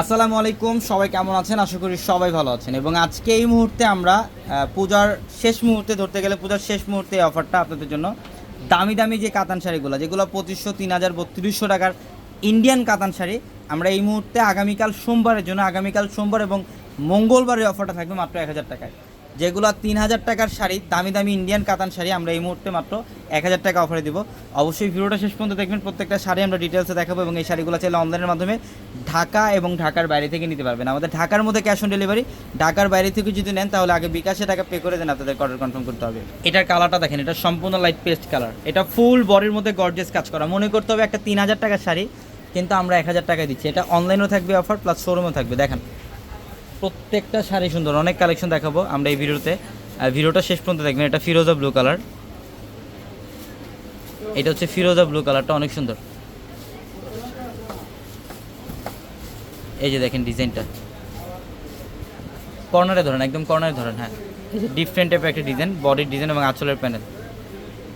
আসসালামু আলাইকুম, সবাই কেমন আছেন? আশা করি সবাই ভালো আছেন। এবং আজকে এই মুহূর্তে আমরা পূজার শেষ মুহূর্তে, ধরতে গেলে পূজার শেষ মুহূর্তে এই অফারটা আপনাদের জন্য দামি দামি যে কাতান শাড়িগুলো, যেগুলো পঁচিশশো, তিন হাজার, বত্রিশশো টাকার ইন্ডিয়ান কাতান শাড়ি, আমরা এই মুহূর্তে আগামীকাল সোমবারের জন্য, আগামীকাল সোমবার এবং মঙ্গলবারের অফারটা থাকবে মাত্র এক হাজার টাকায়। যেগুলো তিন হাজার টাকার শাড়ি, দামি দামি ইন্ডিয়ান কাতান শাড়ি, আমরা এই মুহূর্তে মাত্র এক হাজার টাকা অফারে দিব। অবশ্যই ভিডিওটা শেষ পর্যন্ত দেখবেন, প্রত্যেকটা শাড়ি আমরা ডিটেলসে দেখাবো এবং এই শাড়িগুলো চাইলে অনলাইনের মাধ্যমে ঢাকা এবং ঢাকার বাইরে থেকে নিতে পারবেন। আমাদের ঢাকার মধ্যে ক্যাশ অন ডেলিভারি ঢাকার বাইরে থেকে যদি নেন, তাহলে আগে বিকাশে টাকা পে করে দেন আপনাদের অর্ডার কনফার্ম করতে হবে। এটার কালারটা দেখেন, এটা সম্পূর্ণ লাইট পেস্ট কালার এটা ফুল বডির মধ্যে গর্জেস কাজ করা। মনে করতে হবে একটা তিন হাজার টাকার শাড়ি, কিন্তু আমরা এক হাজার টাকায় দিচ্ছি। এটা অনলাইনেও থাকবে অফার প্লাস শোরুমেও থাকবে। দেখেন প্রত্যেকটা শাড়ি সুন্দর। অনেক কালেকশন দেখাবো আমরা এই ভিডিওতে। আর ভিডিওটা শেষ পর্যন্ত দেখবেন, এটা ফিরোজা ব্লু কালার এটা হচ্ছে ফিরোজা ব্লু কালারটা অনেক সুন্দর। এই যে দেখেন ডিজাইনটা। কর্নারে ধরেন, একদম কর্নারে ধরেন হ্যাঁ। এই যে ডিফারেন্ট টাইপের একটা ডিজাইন বডির ডিজাইন এবং আঁচলের প্যানেল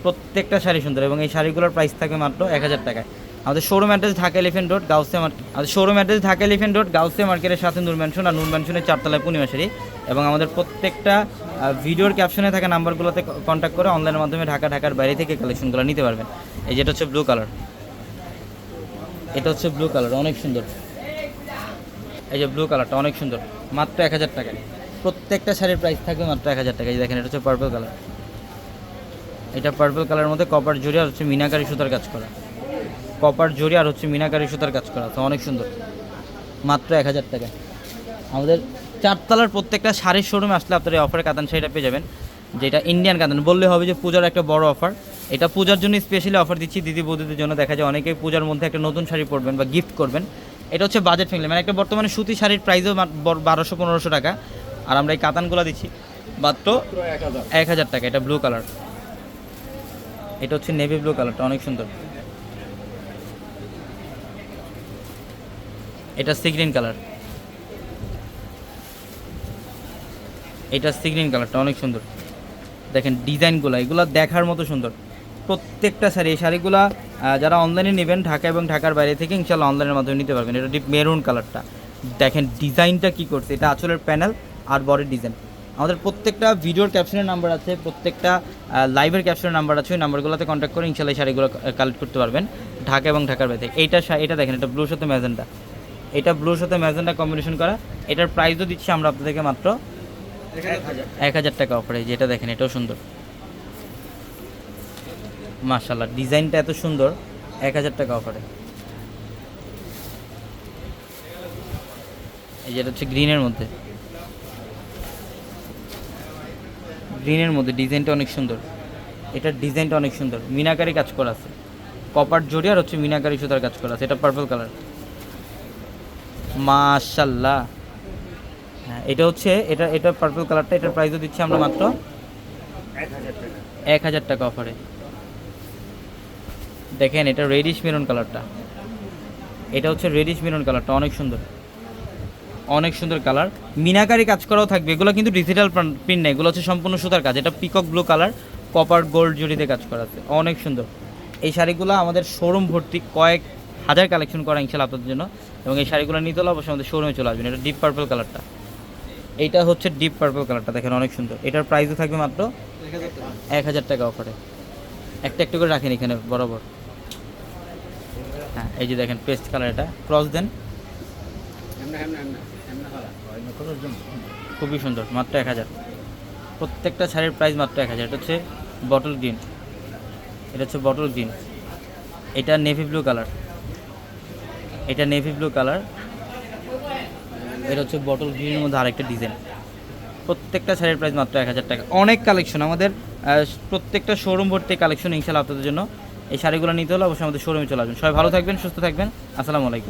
প্রত্যেকটা শাড়ি সুন্দর এবং এই শাড়িগুলোর প্রাইস থাকবে মাত্র এক হাজার টাকায়। আমাদের showroom address Dhaka elephant road Ghause market আমাদের showroom address Dhaka elephant road Ghause মার্কেটের সাথে নূর ম্যানশন আর নূর ম্যানশনের চারতলায় পূর্ণিমা শাড়ি এবং আমাদের প্রত্যেকটা ভিডিওর ক্যাপশনে থাকা নাম্বারগুলোতে কন্ট্যাক্ট করে অনলাইনের মাধ্যমে ঢাকা, ঢাকার বাইরে থেকে কালেকশনগুলো নিতে পারবেন। এই যেটা হচ্ছে ব্লু কালার এটা হচ্ছে ব্লু কালার অনেক সুন্দর। এই যে ব্লু কালারটা অনেক সুন্দর, মাত্র এক হাজার টাকায়। প্রত্যেকটা শাড়ির প্রাইস থাকবে মাত্র এক হাজার টাকা দেখেন, এটা হচ্ছে পার্পল কালার এটা পার্পল কালারের মধ্যে কপার জড়ি আর হচ্ছে মিনাকারি সুতার কাজ করা। কপার জড়ি আর হচ্ছে মিনাকারি সুতার কাজ করা তো অনেক সুন্দর। মাত্র এক হাজার টাকা আমাদের চারতলার প্রত্যেকটা শাড়ির শোরুমে আসলে আপনারা এই অফারে কাতান শাড়িটা পেয়ে যাবেন যেটা ইন্ডিয়ান কাতান। বললে হবে যে পূজার একটা বড় অফার এটা পূজার জন্য স্পেশালি অফার দিচ্ছি দিদি বৌদিদের জন্য। দেখা যায় অনেকেই পূজার মধ্যে একটা নতুন শাড়ি পরবেন বা গিফট করবেন। এটা হচ্ছে বাজেট ফ্রেন্ডলি মানে একটা বর্তমানে সুতি শাড়ির প্রাইসও বারোশো পনেরোশো টাকা। আর আমরা এই কাতানগুলো দিচ্ছি। মাত্র এক হাজার। টাকা। এটা ব্লু কালার এটা হচ্ছে নেভি ব্লু কালারটা অনেক সুন্দর। এটা সিগ্রিন কালার এটা সিগ্রিন কালারটা অনেক সুন্দর। দেখেন ডিজাইনগুলো, এগুলো দেখার মতো সুন্দর। প্রত্যেকটা শাড়ি, এই শাড়িগুলো যারা অনলাইনে নেবেন ঢাকা এবং ঢাকার বাইরে থেকে ইনশাল্লাহ অনলাইনের মাধ্যমে নিতে পারবেন। এটা ডিপ মেরুন কালারটা দেখেন ডিজাইনটা কি করছে, এটা আঁচলের প্যানেল আর বডির ডিজাইন আমাদের প্রত্যেকটা ভিডিওর ক্যাপশনের নাম্বার আছে, প্রত্যেকটা লাইভের ক্যাপশনের নাম্বার আছে, ওই নাম্বারগুলোতে কন্ট্যাক্ট করে ইনশাল্লাহ শাড়িগুলো কালেক্ট করতে পারবেন। ঢাকা এবং ঢাকার বাইরে। এইটা এটা দেখেন, এটা ব্লুর সাথে ম্যাজেন্টা এটা ব্লুর সাথে ম্যাজেন্টা কম্বিনেশন করা। এটার প্রাইসও দিচ্ছি আমরা আপনাদেরকে মাত্র এক হাজার টাকা অফারে যেটা দেখেন, এটাও সুন্দর। মাশাল্লাহ ডিজাইনটা এত সুন্দর, এক হাজার টাকা অফারে এই যেটা হচ্ছে গ্রিনের মধ্যে। গ্রিনের মধ্যে ডিজাইনটা অনেক সুন্দর। এটার ডিজাইনটা অনেক সুন্দর। মিনাকারি কাজ করা আছে। কপার জড়ি আর হচ্ছে মিনাকারি সুতার কাজ করা আছে। এটা পার্পল কালার মাশাল্লাহ হ্যাঁ এটা হচ্ছে, এটা এটা পার্পল কালারটা এটার প্রাইসও দিচ্ছি আমরা মাত্র এক হাজার টাকা অফারে দেখেন, এটা রেডিশ মেরুন কালারটা এটা হচ্ছে রেডিশ মেরুন কালারটা অনেক সুন্দর। অনেক সুন্দর কালার মিনাকারি কাজ করাও থাকবে, এগুলো কিন্তু ডিজিটাল প্রিন্ট নেই এগুলো হচ্ছে সম্পূর্ণ সুতার কাজ। এটা peacock blue colour copper gold জড়িতে কাজ করা আছে। অনেক সুন্দর। এই শাড়িগুলো আমাদের শোরুম ভর্তি কয়েক হাজার কালেকশন করা ইনশাল্লাহ আপনাদের জন্য। এবং এই শাড়িগুলো নিতে হলে অবশ্যই আমাদের শোরুমে চলে আসবেন। এটা ডিপ পার্পল কালারটা এইটা হচ্ছে ডিপ পার্পল কালারটা দেখেন অনেক সুন্দর। এটার প্রাইসও থাকবে মাত্র এক হাজার টাকা অফারে একটা একটু করে রাখেন এখানে, বরাবর। হ্যাঁ এই যে দেখেন পেস্ট কালার এটা। ক্রস দেন খুবই সুন্দর, মাত্র এক হাজার। প্রত্যেকটা শাড়ির প্রাইস মাত্র এক হাজার। এটা হচ্ছে বটল গ্রিন এটা হচ্ছে বটল গ্রিন এটা নেভি ব্লু কালার এটা নেভি ব্লু কালার এটা হচ্ছে বটল গ্রিনের মধ্যে আরেকটা ডিজাইন প্রত্যেকটা শাড়ির প্রাইস মাত্র এক হাজার টাকা। অনেক কালেকশন আমাদের প্রত্যেকটা শোরুম ভর্তি কালেকশন ইনশাল্লাহ আপনাদের জন্য। এই শাড়িগুলো নিতে হলে অবশ্যই আমাদের শোরুমে চলে আসবেন। সবাই ভালো থাকবেন, সুস্থ থাকবেন। আসসালামু আলাইকুম।